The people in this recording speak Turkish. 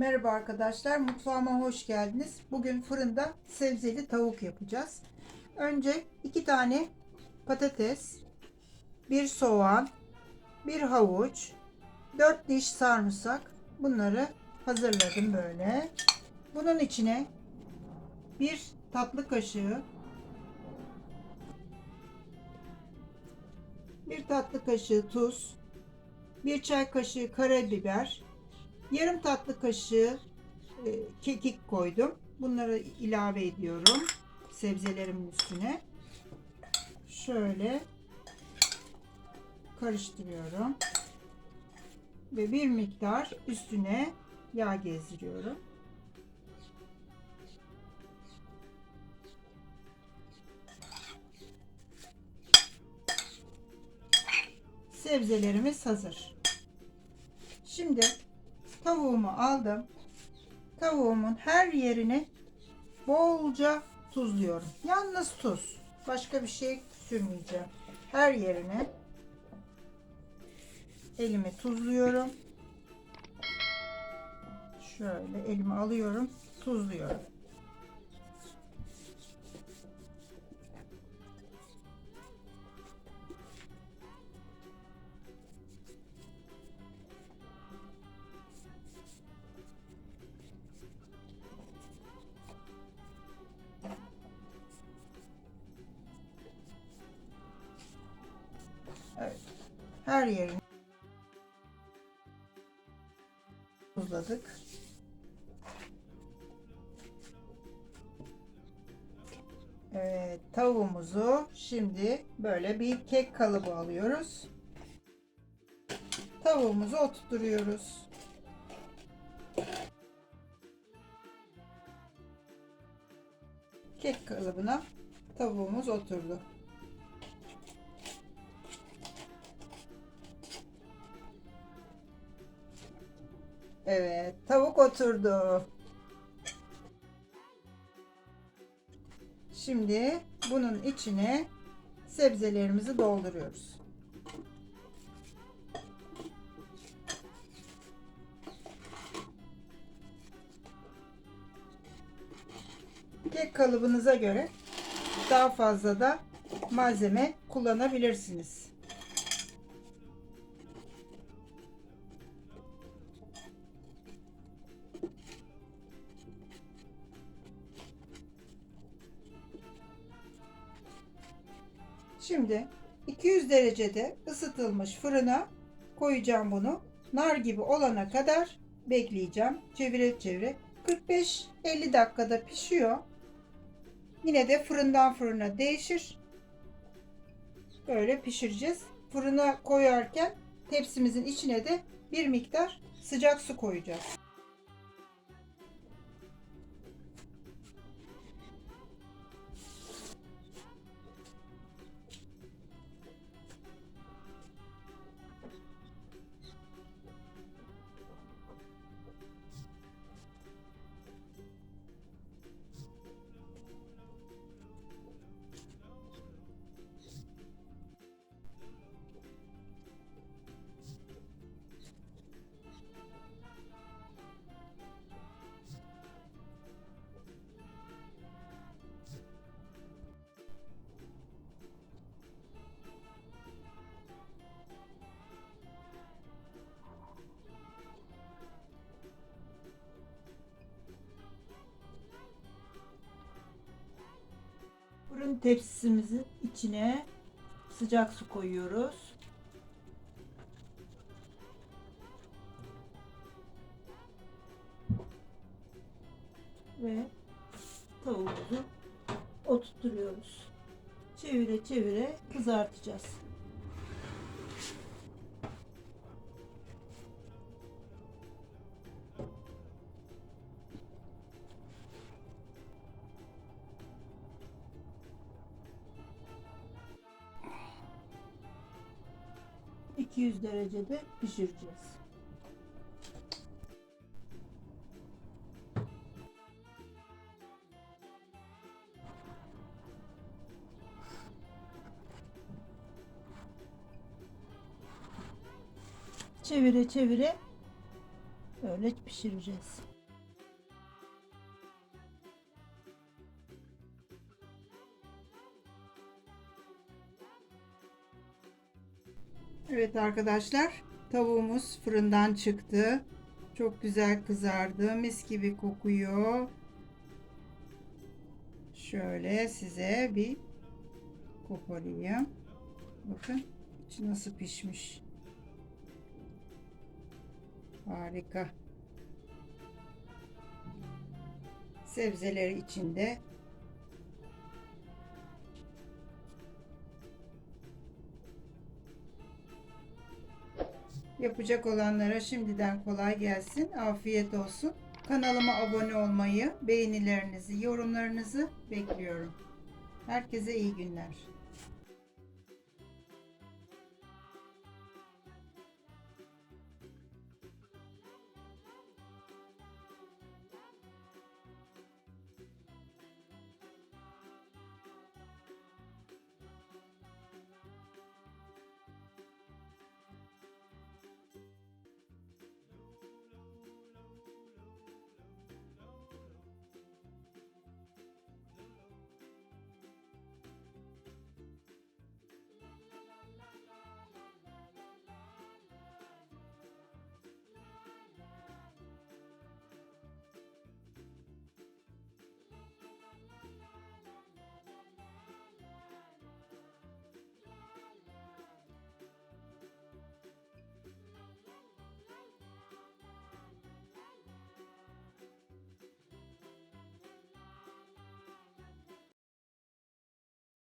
Merhaba arkadaşlar, mutfağıma hoş geldiniz. Bugün fırında sebzeli tavuk yapacağız. Önce iki tane patates, bir soğan, bir havuç, dört diş sarımsak. Bunları hazırladım böyle. Bunun içine bir tatlı kaşığı, bir tatlı kaşığı tuz, bir çay kaşığı karabiber, Yarım tatlı kaşığı e, kekik koydum. Bunları ilave ediyorum sebzelerimin üstüne. Şöyle karıştırıyorum. Ve bir miktar üstüne yağ gezdiriyorum. Sebzelerimiz hazır. Şimdi tavuğumu aldım. Tavuğumun her yerini bolca tuzluyorum. Yalnız tuz. Başka bir şey sürmeyeceğim. Her yerine elimi tuzluyorum. Şöyle elimi alıyorum, tuzluyorum. Her yerini tuzladık. Evet, tavuğumuzu şimdi böyle bir kek kalıbı alıyoruz. Tavuğumuzu oturtuyoruz. Kek kalıbına tavuğumuz oturdu. Evet, tavuk oturdu. Şimdi bunun içine sebzelerimizi dolduruyoruz. Kek kalıbınıza göre daha fazla da malzeme kullanabilirsiniz. Şimdi 200 derecede ısıtılmış fırına koyacağım bunu. Nar gibi olana kadar bekleyeceğim. Çevire çevire. 45-50 dakikada pişiyor. Yine de fırından fırına değişir. Böyle pişireceğiz. Fırına koyarken tepsimizin içine de bir miktar sıcak su koyacağız. Fırın tepsisimizin içine sıcak su koyuyoruz. Ve tavuğumuzu oturtuyoruz. Çevire çevire kızartacağız. ...200 derecede pişireceğiz. Çevire çevire böyle pişireceğiz. Evet arkadaşlar, tavuğumuz fırından çıktı. Çok güzel kızardı. Mis gibi kokuyor. Şöyle size bir koparayım. Bakın içi nasıl pişmiş. Harika. Sebzeleri içinde. Yapacak olanlara şimdiden kolay gelsin. Afiyet olsun. Kanalıma abone olmayı, beğenilerinizi, yorumlarınızı bekliyorum. Herkese iyi günler.